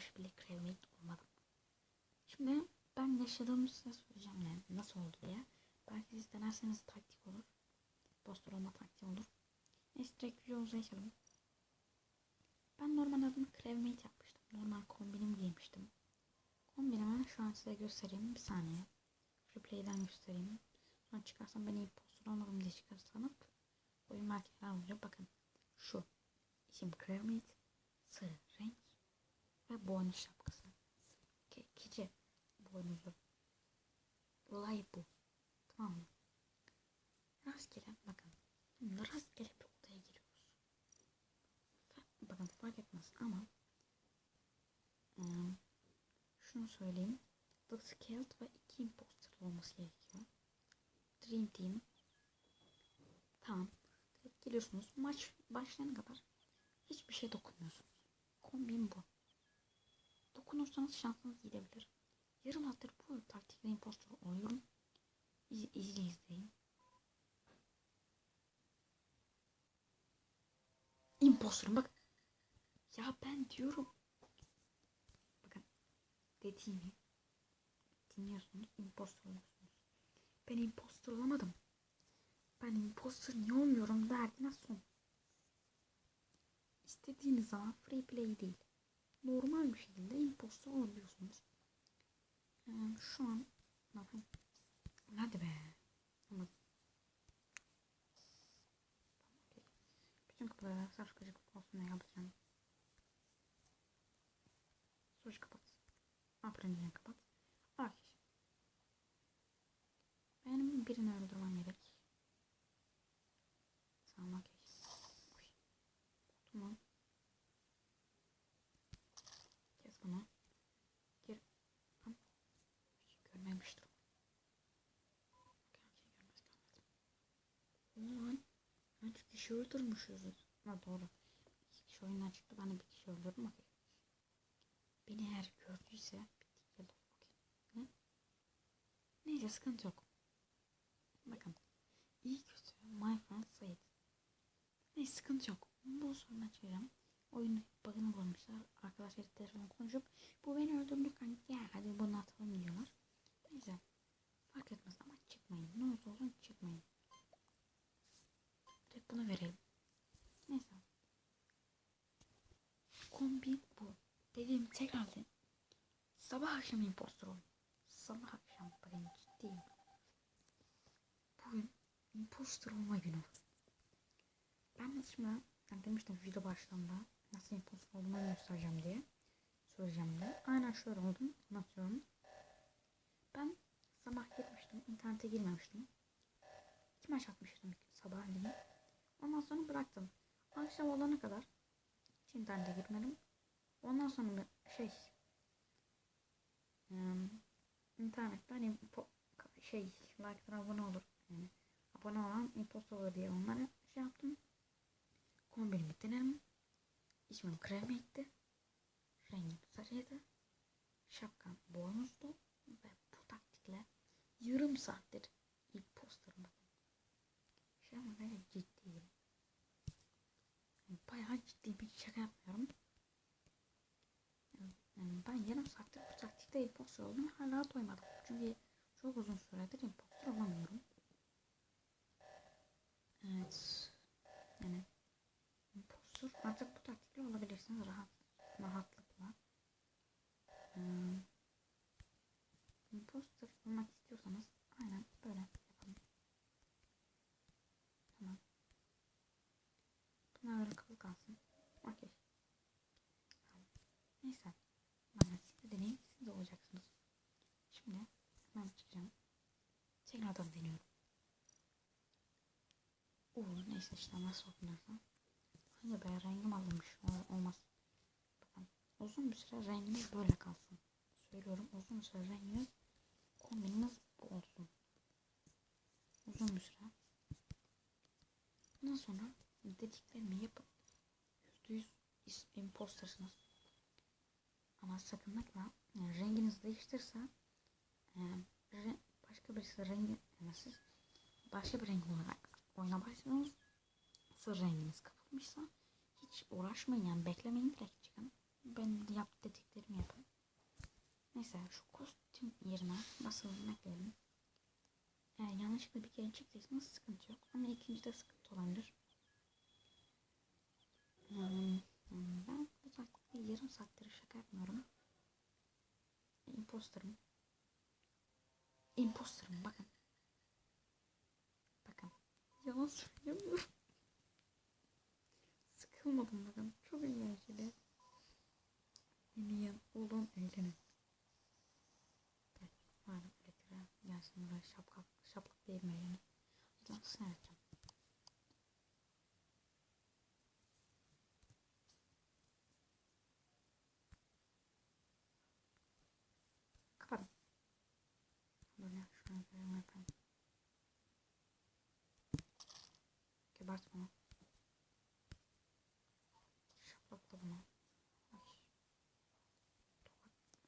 maç bile crewmate olmadım. Şimdi ben yaşadığım size söyleyeceğim yani nasıl oldu diye. Belki siz denerseniz taktik olur. Poster olma taktiği olur. Neyse direkt videomuza geçelim. Ben normal adımı crewmate yapmıştım. Normal kombinimi giymiştim. Kombinimi şu an size göstereyim. Bir saniye. Replay'den göstereyim. Sonra çıkarsam ben iyi poster olmadım diye çıkarsanıp oyun neler oluyor. Bakın şu. İsim crewmate. Sarı. Ve boynuz şapkası. Ke keçi boynuzu. Olay bu. Tamam mı? Rastgele bakın. Rastgele bir odaya giriyoruz. Bakın fark etmez ama ım, şunu söyleyeyim. The Skilled ve iki imposter olması gerekiyor. Dream Team. Tamam. Direkt geliyorsunuz. Maç başlayana kadar hiçbir şey dokunmuyorsunuz. Kombin bu. Dokunursanız şansınız gidebilir. Yarım saattir bu taktikle impostor oluyorum. İz, izle izleyin. Imposter'ım bak. Ya ben diyorum. Bakın. Dediğimi dinliyorsunuz. Imposter oluyorsunuz. Ben imposter olamadım. Ben imposter niye olmuyorum derdine son. İstediğiniz zaman free play değil. Normal bir şekilde imposter olabiliyorsunuz. Yani şu an bakın. Hadi be. Ama bütün kapıları sarf gıcıklık olsun diye yapacağım. Suç kapat. Aprendiyen kapat. Arkadaş. Benim birini öldürmem gerek. Tamam okey. Oy. Tamam. Kes bunu. Gir. Tamam. Görmemiştir. Okey okey görmez görmez. Ulan. Üç kişi öldürmüşüz. Ha doğru. İki kişi oyundan çıktı. Ben bir kişi öldürdüm. Okey. Beni eğer gördüyse bittik yolu. Okey. Ne? Neyse sıkıntı yok. Bakın. İyi kötü. My friend Said. Neyse sıkıntı yok. Bu sorunu açacağım. Oyunu bug'ını bulmuşlar. Arkadaşlar telefon konuşup bu beni öldürdü kanka hadi bunu atalım diyorlar. Neyse. Fark etmez ama çıkmayın. Ne olursa olsun çıkmayın. Direkt bunu verelim. Neyse. Kombi bu. Dediğim tekrar de. Sabah akşam impostor olun. Sabah akşam bakın ciddiyim. Bugün impostor olma günü. Ben şimdi ben demiştim video başlarında nasıl impostor olduğumu göstereceğim diye. Söyleyeceğim diye. Aynen şöyle oldum. Anlatıyorum. Ben sabah gitmiştim. internete girmemiştim. İki maç atmıştım sabahleyin. Ondan sonra bıraktım. Akşam olana kadar hiç internete girmedim. Ondan sonra şey ım, internetten hani şey like'lara abone olur. Yani abone olan imposter olur diye onlara şey yaptım. Kombinimi denedim. İsmim kremiydi. Rengim sarıydı. Şapkam boynuzdu. Ve bu taktikle yarım saattir imposterım. Şey ama. Yani bayağı ciddi bir şaka yapmıyorum. Ben yarım saattir bu taktikte imposter oldum hala doymadım. Çünkü çok uzun süredir imposter olamıyorum. Evet. Yani imposter artık bu taktikle olabilirsiniz rahat rahatlıkla. Hmm. Imposter olmak istiyorsanız aynen böyle yapalım. Tamam. Bunlar öyle kalı kalsın. Okey. Tamam. Neyse. Ben siz de deneyin. Siz de olacaksınız. Şimdi ben çıkacağım. Tekrardan deniyorum. Oo neyse işte nasıl okunursa. Hayır be rengim alınmış. Olmaz. Bakın uzun bir süre renginiz böyle kalsın. Söylüyorum uzun bir süre renginiz kombininiz bu olsun. Uzun bir süre. Ondan sonra dediklerimi yüz is- impostersınız. Ama sakınlıkla yani renginiz değiştirse e, başka birisi rengi yani siz başka bir renk olarak oyuna Sır renginiz kapılmışsa hiç uğraşmayın yani beklemeyin direkt çıkın. Ben yap dediklerimi Neyse şu kostüm yerine nasıl ekleyelim. Eğer yanlışlıkla bir kere çıktıysanız sıkıntı yok. Ama ikincide sıkıntı olabilir. Hmm, ben bu taktikte yarım saattir şaka yapmıyorum. Imposterım. Imposterım bakın. Bakın. Yalan söylemiyorum. Sıkılmadım bakın. Çok eğlenceli. Yemeğin olun eğlenin. Gel. Madem elektriğe gelsin buraya şapka, şaplak değirme yani. O zaman sınav edeceğim. Kapatın. Böyle şunu böyle yapayım. Gebert bunu. Şaplakla bunu. Ay.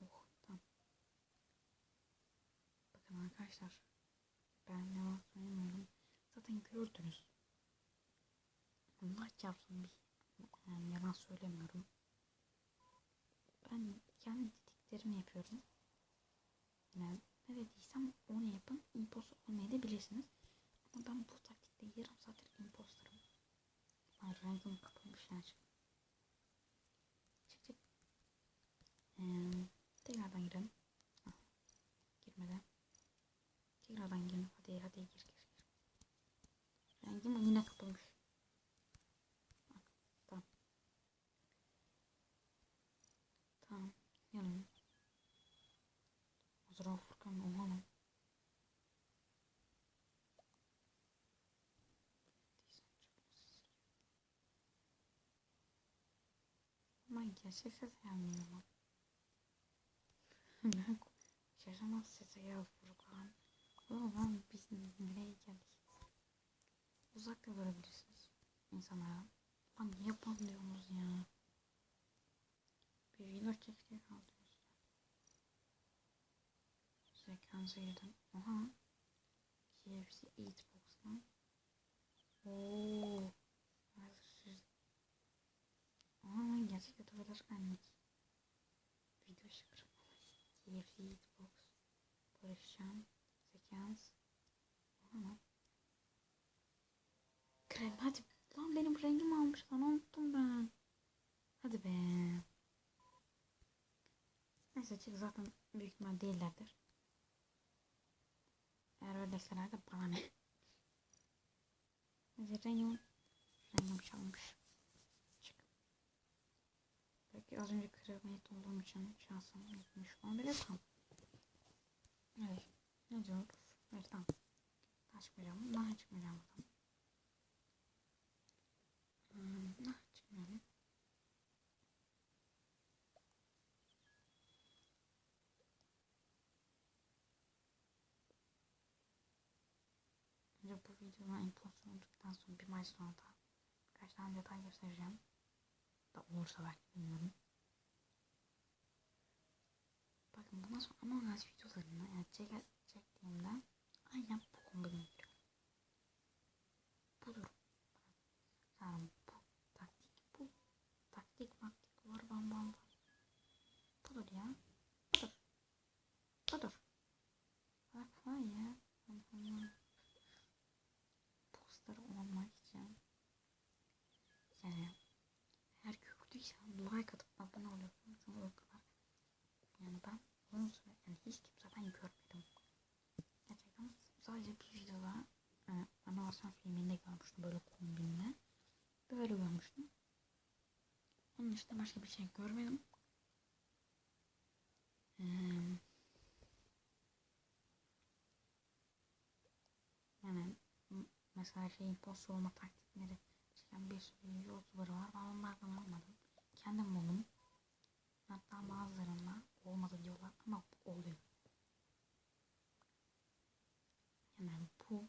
Oh tamam. Bakın arkadaşlar. Ben yalan söylemiyorum. Zaten gördünüz. Allah çarpsın bir yani yalan söylemiyorum. Ben kendi dediklerimi yapıyorum. Yani ne dediysem onu yapın. Imposter olmayı da bilirsiniz. Ama ben bu taktikte yarım saattir imposterım. Ay rengim kapılmış yani. Çık çık. Ee, tekrardan girelim. Ah, girmeden. Tekrardan girelim. Hadi hadi gir gir gir. Rengim yine kapılmış. Tamam. Tamam. Yanım. Azra Furkan oha lan. Ama gerçek ses gelmiyor lan. Ben yaşamaz sese ya Furkan. Oğlum lan biz nereye geldik? Uzakta görebilirsiniz insanlara. Lan niye banlıyorsunuz ya? Bir video çektiği kaldı. Sekansa girdim. Aha. KFC Eatbox'tan. Ooo. Hazırsız. Aha gerçek youtuberlar annek. Video şıkırım. KFC Eatbox. Barışcan. Sekans. Aha lan. Krem hadi. Lan benim rengim almış lan unuttum ben. Hadi be. Neyse çık zaten büyük ihtimal değillerdir. Eğer öyleseler de bana ne? Hadi rengim, rengim çalmış. Çık. Belki az önce kremiyet olduğum için şansım gitmiş olabilir tam. Evet. Ne diyoruz? Evet tamam. Daha çıkmayacağım. Daha çıkmayacağım buradan. Daha çıkmayalım. Önce bu videodan imposter olduktan sonra bir maç sonra da birkaç tane detay göstereceğim. Da olursa belki bilmiyorum. Bakın bundan sonra Among Us videolarını yani çek çektiğimde aynen bu kombini giriyorum. Budur. Yani bu taktik bu. Taktik maktik var bam bam var. Budur ya. Budur. Budur. Bak var ya. Allah poster olmak için yani eğer köklüysen like atıp abone oluyorsun çünkü o kadar yani ben uzun süre yani hiç kimseden görmedim gerçekten sadece bir videoda e, animasyon filminde görmüştüm böyle kombinle böyle görmüştüm onun dışında başka bir şey görmedim ee, yani mesela şey imposter olma taktikleri çeken bir sürü youtuber var. Ben onlardan olmadım. Kendim buldum. Hatta bazılarında olmadı diyorlar ama oluyor. Yani bu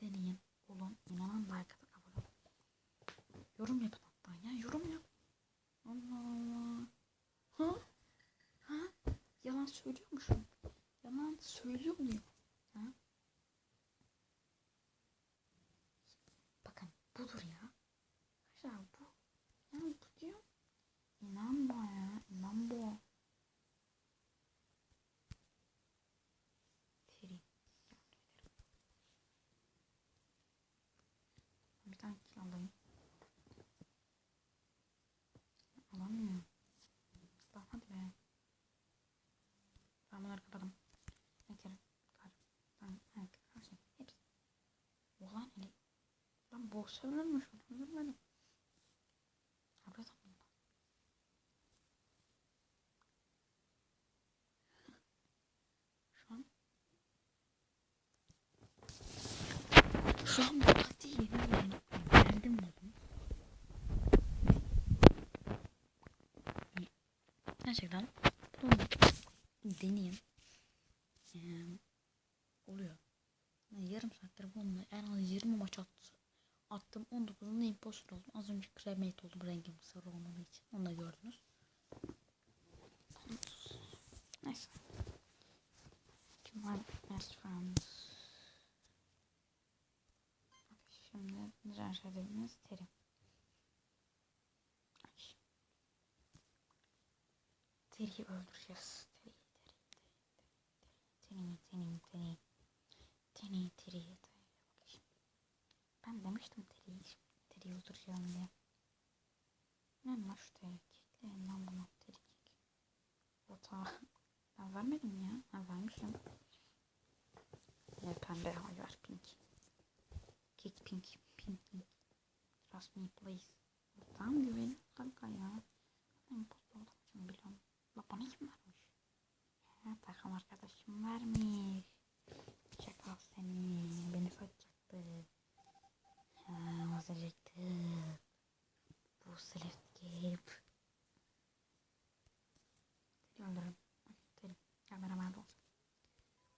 deneyin, olun, inanan like atıp abone olun. Yorum yapın hatta ya yorum yap. Allah Allah. Ha? Ha? Yalan söylüyormuşum. Yalan söylüyor muyum? Ha? Bakın budur ya. Arkadaşlar bu. Yani bu diyor. İnanma ya. İnan bu. Şu an. Öldürmedim. Abi tamam. Şu an Şu an bu taktiği yeni öğrenip beğendim dedim. Gerçekten bunu deneyeyim. Ee, oluyor. Yani yarım saattir bununla en az 20 maç attı. Attım 19'unda imposter oldum. Az önce cremate oldum rengim sarı olmadığı için. Onu da gördünüz. Neyse. My best friends. Şimdi diğer şeylerimiz terim. Teri'yi öldüreceğiz. Teri, teri, teri, teri, teri, teri, teri, teri, teri. Bak şimdi. Ben demiştim Teri'yi, Teri'yi öldüreceğim diye. Ne lan şu Teri? Kekleyin lan bunu. Teri kek. Yatağı. Ben vermedim ya? Ha vermişim. Ne pembe hayır pink. Kick pink, pink, pink. Trust me please. Tamam güvenin kanka ya. Ben impostor olduğum için biliyorum. La bana kim vermiş? Ha, takım arkadaşım vermiş. Çakal seni. Beni satacaktı. Ha, vazgeçti. Bu select game. Seni öldürürüm. Seni. Kameraman olsun.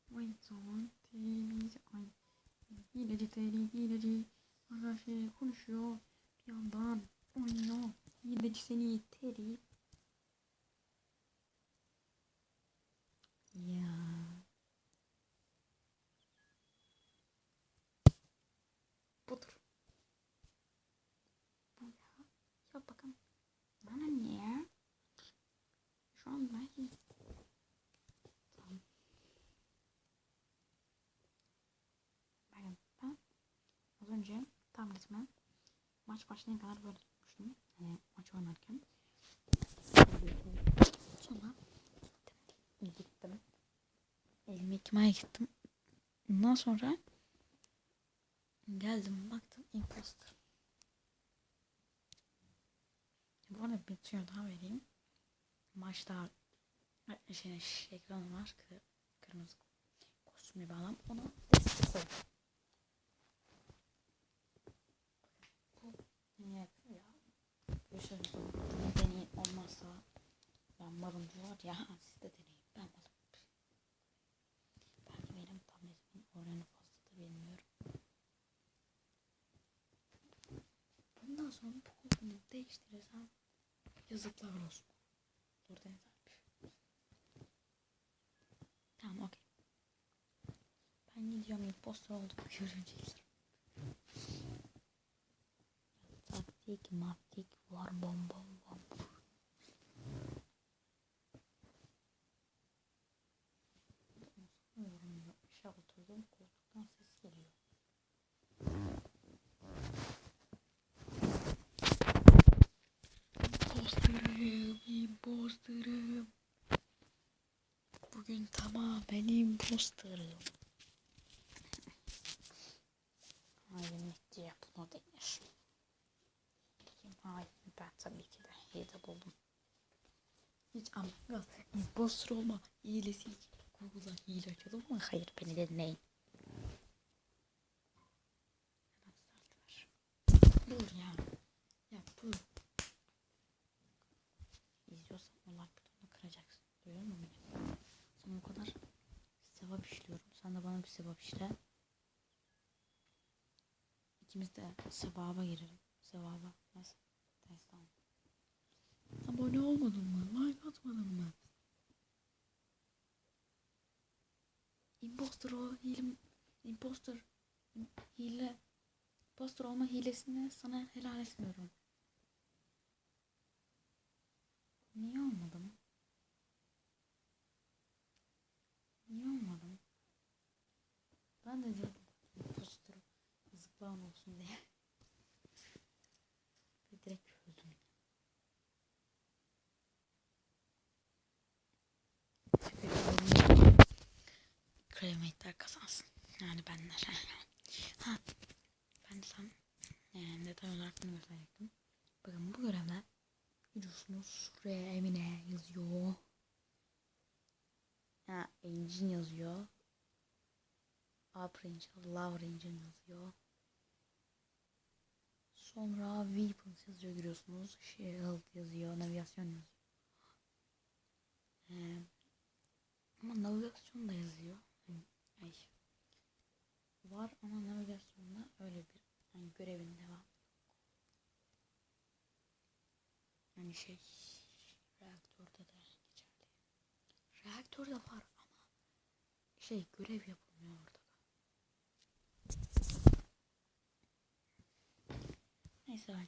Wait on TV. Ay. Teri hileci. Ara şey konuşuyor. Bir yandan oynuyor. Hileci seni teri. Ya. Budur. Bu ya. Ya bakın. Bana niye? Şu an ben Tamam. Bakın ben az önce tabletime maç başlayana kadar böyle tutmuştum. Hani maç oynarken. Sonra gittim. Gittim. Elime yıkamaya gittim. Ondan sonra geldim baktım imposter. Bu arada bir tüyo daha vereyim. Maçta şey, şey ekranı var. Kı, kırmızı kostümlü bir adam. Ona destek oldu. Ne yapıyor ya? Görüşürüz. Deneyin olmazsa ben malım diyor ya siz de deneyin. Ben malım. Belki benim tabletimin oranı fazla da bilmiyorum. Bundan sonra bu kodunu değiştirirsem yazıklar olsun. Dur Deniz. Tamam okey. Ben gidiyorum imposter oldum görünce. Mafik mafik var bom bom bom. Yorum yapmışa oturdum Bugün tamam benim imposterım. Hayır, ne diye bunu denir. Hain? Ben tabii ki de hile buldum. Hiç Among Us imposter olma hilesi hiç Google'a hile açalım mı? Hayır beni dinleyin. Dur ya. Ya bu. İzliyorsan o like butonunu kıracaksın. Duyuyor musun beni? Sana o kadar sevap işliyorum. Sen de bana bir sevap işle. İkimiz de sevaba girelim. Sevaba. Nasıl? Tamam. Abone olmadın mı? Like atmadın mı? Imposter o hile imposter hile imposter olma hilesini sana helal etmiyorum. Niye olmadım? Niye olmadım? Ben de diyordum imposter yazıklar olsun diye. Ve direkt öldüm. Cremate'ler kazansın. Yani benler. Ha. Ben de sen Ee, detay olarak bunu gösterecektim. Bakın bu görevler gidiyorsunuz şuraya Emine yazıyor. Ha, engine yazıyor. Up Ranger, Love Ranger yazıyor. Sonra Weapons yazıyor görüyorsunuz. Shield yazıyor, navigasyon yazıyor. Ee, ama navigasyon da yazıyor. Ay. Var ama navigasyonda öyle bir yani görevin devam. Yani şey reaktörde de geçerli. Reaktörde var ama şey görev yapılmıyor orada da. Neyse ben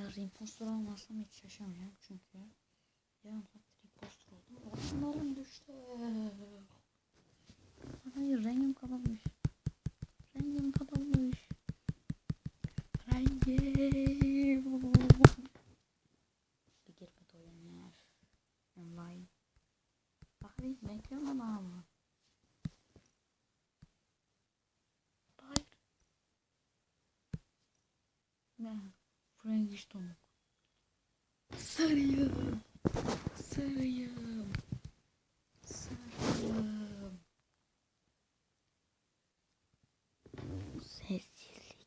Eğer impostor olmazsam hiç şaşamayacağım çünkü yarım saattir impostor oldum. Ormanlarım düştü. Hayır rengim kapatmış. Rengim kapatmış. Rengim. Bir girmedi oyun ya. Online. Bak bir bekliyorum ama. Hayır. Ne? Frankenstein. Sarıyım. Sarıyım. Sarıyım. Sessizlik.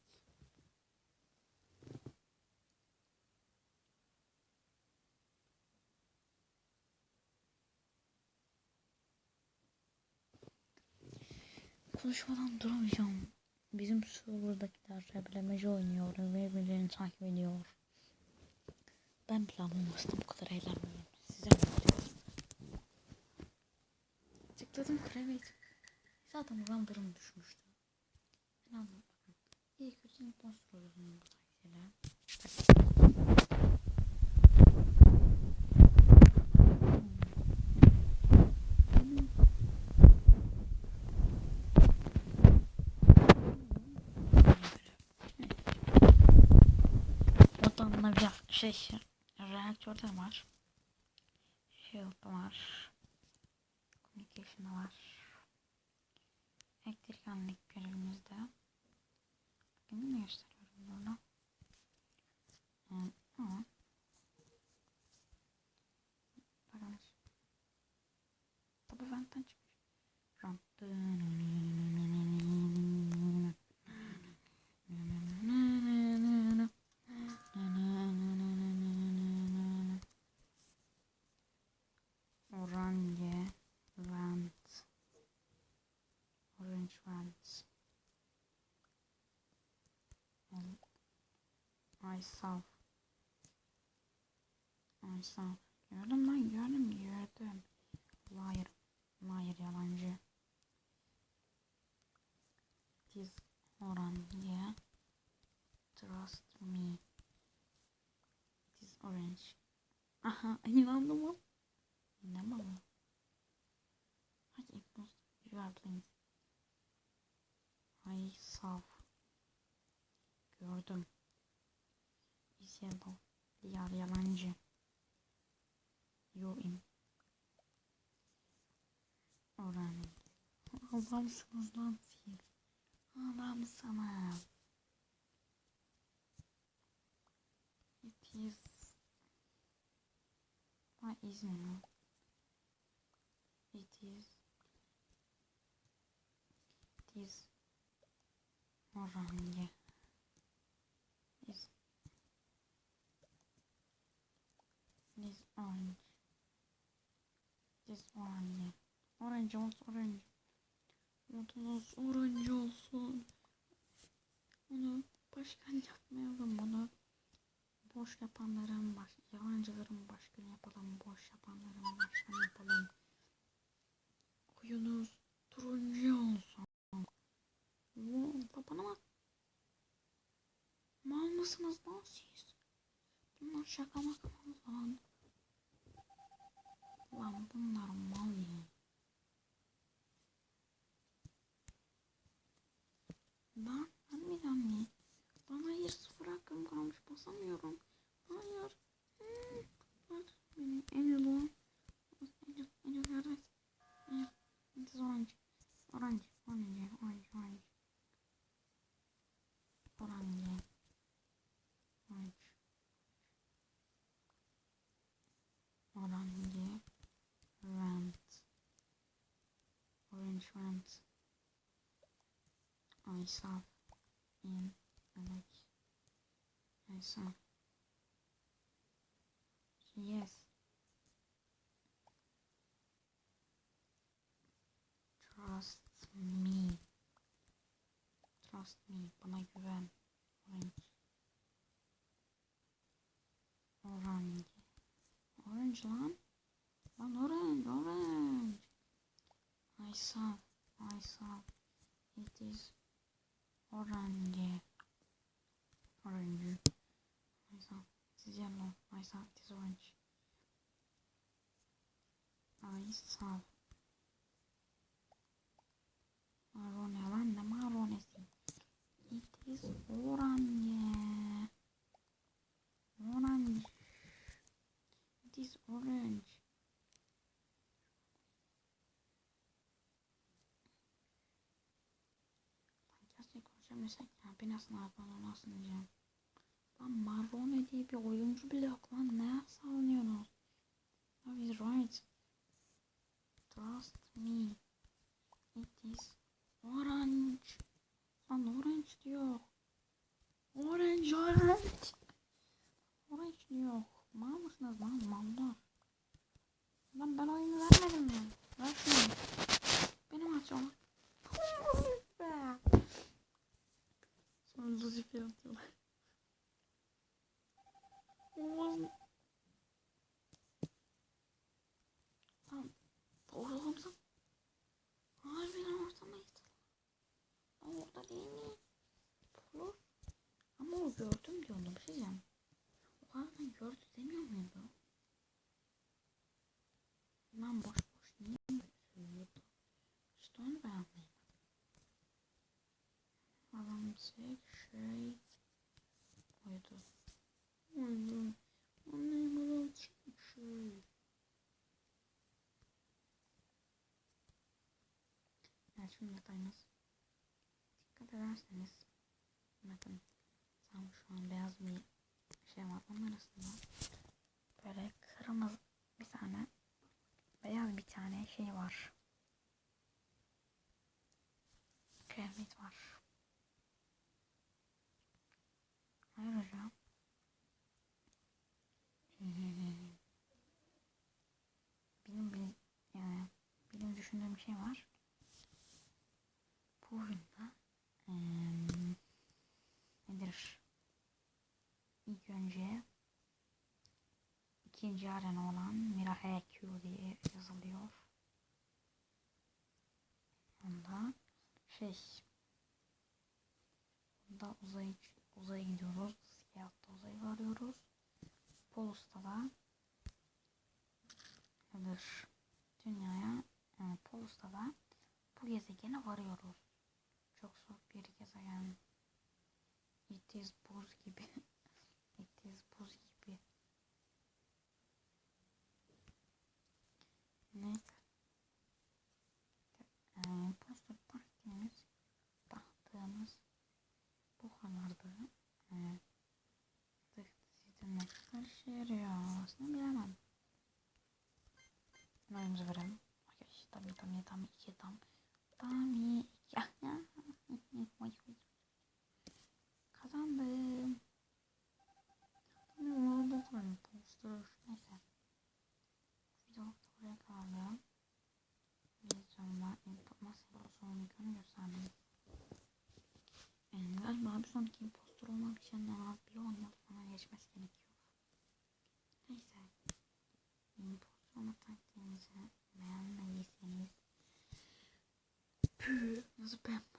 Konuşmadan duramayacağım. Bizim serverdakiler reblemeci oynuyor ve birbirlerini takip ediyor. Ben bile anlamazdım bu kadar eğlenmeyi. Size anlatıyorum. Tıkladım kremi. Zaten randırım düşmüştü. Ben anladım. İyi kötü imposter oluyorsun bu taktiğiyle. Odanla bir şey reaktörde var. Shield var. Communication var. Elektrik anlık görevimizde. Bakın ne gösteriyorum burada. Hmm, ama Bakın. Tabi ventten çıkmış. Run. Orange vent. Orange vent. Myself. Myself. Gördüm lan gördüm gördüm. Liar. Liar yalancı. İs orange. Trust me. İs orange. Aha inandım mı? İnanmam. Hadi impost. You are. Gördüm. Yellow. Liar yalancı. You in. Orange. Adamsınız lan siz. Adamsınız. It is. What is now? It is. It is. Orange. Is. It is orange. It is orange. Orange olsun orange. Modunuz orange olsun. Onu başkan yapmayalım bunu. Boş yapanların baş, yalancıların başkanı yapalım. Boş yapanların başkanı yapalım. Oyunuz turuncu olsun. Bana bak. Mal mısınız lan siz? Bunlar şaka maka lan? Lan bunlar mal ya. Lan harbiden mi? Lan hayır sıfır hakkım kalmış basamıyorum. Hayır. Hmm. Bak beni en myself in like myself. Yes. Trust me. Trust me. Bana güven. Orange. Orange. Orange lan. Lan orange. Orange. I saw. I saw. It is orange. Orange. I saw. It is yellow. I saw. It is orange. I saw. Marone lan ne maronesi? It is orange. Orange. It is orange. Konuşamıyorsak ya beni asla bana nasıl diyeceğim. Lan Marrone diye bir oyuncu bile yok lan ne sağlanıyorsunuz? That is right. Trust me. It is orange. Lan orange diyor. Orange orange. Orange diyor. Mal mısınız lan mallar? Lan ben oyunu vermedim mi? Ver şunu. Benim açıyorum. Be. Sonra Lucifer atıyorlar. Oğlum. Lan doğru olmasa. Harbiden ortamayız. Lan orada değil mi? Olur. Ama o gördüm diyordum bir şey diyeceğim. O harbiden gördü demiyor muydu? Lan boş boş niye böyle söylüyordu? İşte onu ben anlayamadım. Tek şey oydu. Oydu. Anlayamadım tek şey. Şimdi detayımız. Dikkat ederseniz bakın tam şu an beyaz bir şey var. Onun arasında böyle kırmızı bir tane beyaz bir tane şey var. Kıyafet var. Ayrıca benim bir yani benim düşündüğüm şey var. Bu oyunda eee nedir? İlk önce ikinci arena olan Mirahe Q diye yazılıyor. Onda şey Onda uzay uzaya gidiyoruz. Siyahta uzayı varıyoruz. Polus'ta da nedir? Dünyaya yani Polus'ta da bu gezegene varıyoruz. Çok soğuk bir gezegen. It buz gibi. It buz gibi. Neyse. Ee, poster taktiğimiz taktığımız bu kadardı. Ee, tık sizin ne kadar işe yarıyor aslında bilemem. Oyunumuzu verelim. Arkadaşlar tam tam tam iki tam. Tam was a pimp.